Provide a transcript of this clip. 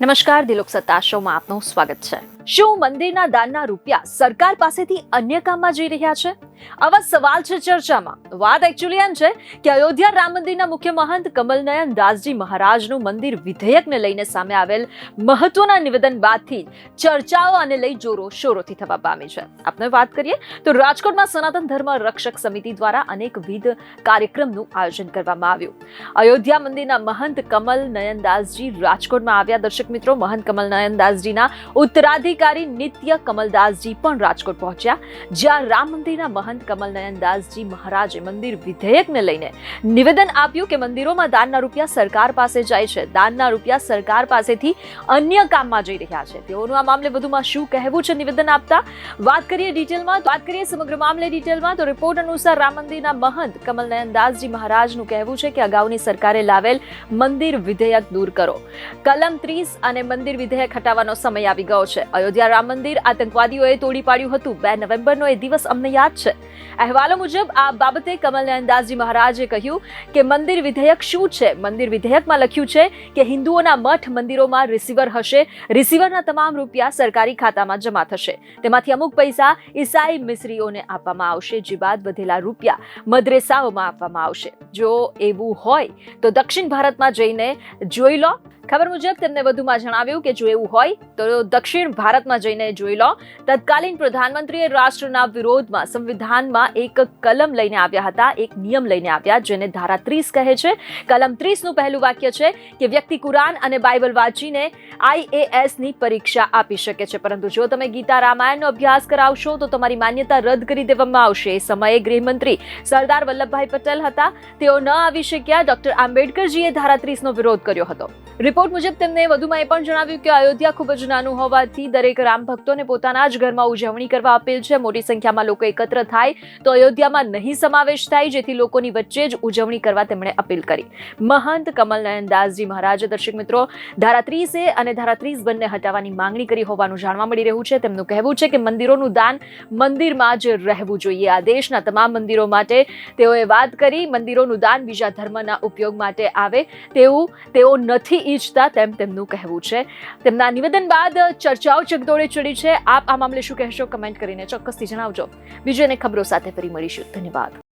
નમસ્કાર, દિલોક સત્તા શોમાં આપનું સ્વાગત છે. શું મંદિરના દાનના રૂપિયા સરકાર પાસેથી અન્ય કામમાં જઈ રહ્યા છે? આવા સવાલ છે ચર્ચામાં. વાત એકચ્યુઅલી એમ છે કે અયોધ્યા રામ મંદિરના મુખ્ય મહંત કમલનયન દાસજી મહારાજનું મંદિર વિધેયકને લઈને સામે આવેલ મહત્વના નિવેદન બાદથી ચર્ચાઓ આને લઈ જોરો શોરોથી થવા પામી છે. આપણે વાત કરીએ તો રાજકોટમાં સનાતન ધર્મ રક્ષક સમિતિ દ્વારા અનેકવિધ કાર્યક્રમનું આયોજન કરવામાં આવ્યું. અયોધ્યા મંદિરના મહંત કમલ નયનદાસજી રાજકોટમાં આવ્યા. દર્શક મિત્રો, મહંત કમલ નયનદાસજીના ઉત્તરાધિકારી નિત્ય કમલદાસજી પણ રાજકોટ પહોંચ્યા. જ્યાં રામ મંદિરના મહંત કમલ નયનદાસજી મહારાજે મંદિર વિધેયકને લઈને નિવેદન આપ્યું કે મંદિરોમાં દાનના રૂપિયા સરકાર પાસે જાય છે. દાનના રૂપિયા સરકાર પાસેથી અન્ય કામમાં જઈ રહ્યા છે. તેઓનું આ મામલે વધુમાં શું કહેવું છે નિવેદન આપતા? વાત કરીએ ડિટેલમાં વાત કરીએ સમગ્ર મામલે ડિટેલમાં તો રિપોર્ટ અનુસાર રામ મંદિરના મહંત કમલનયનદાસજી મહારાજનું કહેવું છે કે અગાઉની સરકારે લાવેલ મંદિર વિધેયક દૂર કરો. કલમ ત્રીસ અને મંદિર વિધેયક હટાવવાનો સમય આવી ગયો છે. અયોધ્યા રામ મંદિર આતંકવાદીઓએ તોડી પાડ્યું હતું. બે નવેમ્બરનો એ દિવસ અમને યાદ છે. અહેવાલો મુજબ, આ બાબતે કમલ અંદાજી મહારાજે કહ્યું કે મંદિર વિધેયક શું છે? મંદિર વિધેયકમાં લખ્યું છે કે હિન્દુઓના મઠ મંદિરોમાં રિસીવર હશે. રિસીવરના તમામ રૂપિયા સરકારી ખાતામાં જમા થશે. તેમાંથી અમુક પૈસા ઈસાઈ મિસ્ત્રીઓને આપવામાં આવશે. જે બાદ વધેલા રૂપિયા મદ્રેસાઓમાં આપવામાં આવશે. જો એવું હોય, તો દક્ષિણ ભારતમાં જઈને જોઈ લો. ખબર મુજબ તેમને વધુમાં જણાવ્યું કે જો એવું હોય, તો દક્ષિણ ભારતમાં જઈને જોઈ લો. તત્કાલીન પ્રધાનમંત્રીએ રાષ્ટ્રના વિરોધમાં, સંવિધાનમાં એક કલમ લઈને આવ્યા હતા, એક નિયમ લઈને આવ્યા, જેને ધારા ત્રીસ કહે છે. કલમ ત્રીસનું પહેલું વાક્ય છે કે વ્યક્તિ કુરાન અને બાઇબલ વાંચીને આઈએએસની પરીક્ષા આપી શકે છે. પરંતુ જો તમે ગીતા રામાયણનો અભ્યાસ કરાવશો, તો તમારી માન્યતા રદ કરી દેવામાં આવશે. એ સમયે ગૃહમંત્રી સરદાર વલ્લભભાઈ પટેલ હતા. તેઓ ન આવી શક્યા. ડોક્ટર આંબેડકરજીએ ધારા ત્રીસનો વિરોધ કર્યો હતો. રિપોર્ટ મુજબ તેમને વધુમાં એ પણ જણાવ્યું કે અયોધ્યા ખૂબ જ નાનું હોવાથી દરેક રામ ભક્તોને પોતાના જ ઘરમાં ઉજવણી કરવા અપીલ છે. મોટી સંખ્યામાં લોકો એકત્ર થાય તો અયોધ્યામાં નહીં સમાવેશ થાય, જેથી લોકોની વચ્ચે જ ઉજવણી કરવા તેમણે અપીલ કરી. મહંત કમલનયન દાસજી મહારાજે, દર્શક મિત્રો, ધારા ત્રીસે અને ધારા ત્રીસ બંને હટાવવાની માંગણી કરી હોવાનું જાણવા મળી રહ્યું છે. તેમનું કહેવું છે કે મંદિરોનું દાન મંદિરમાં જ રહેવું જોઈએ. આ દેશના તમામ મંદિરો માટે તેઓએ વાત કરી, મંદિરોનું દાન બીજા ધર્મના ઉપયોગ માટે આવે. તેવું તેઓ નથી ઈચ્છતા તેમ તેમનું કહેવું છે. તેમના નિવેદન બાદ ચર્ચાઓ ચકદોડે ચડી છે. આપ આ મામલે શું કહેશો? કમેન્ટ કરીને ચોક્કસથી જણાવજો. બીજી અને ખબરો સાથે ફરી મળીશું. ધન્યવાદ.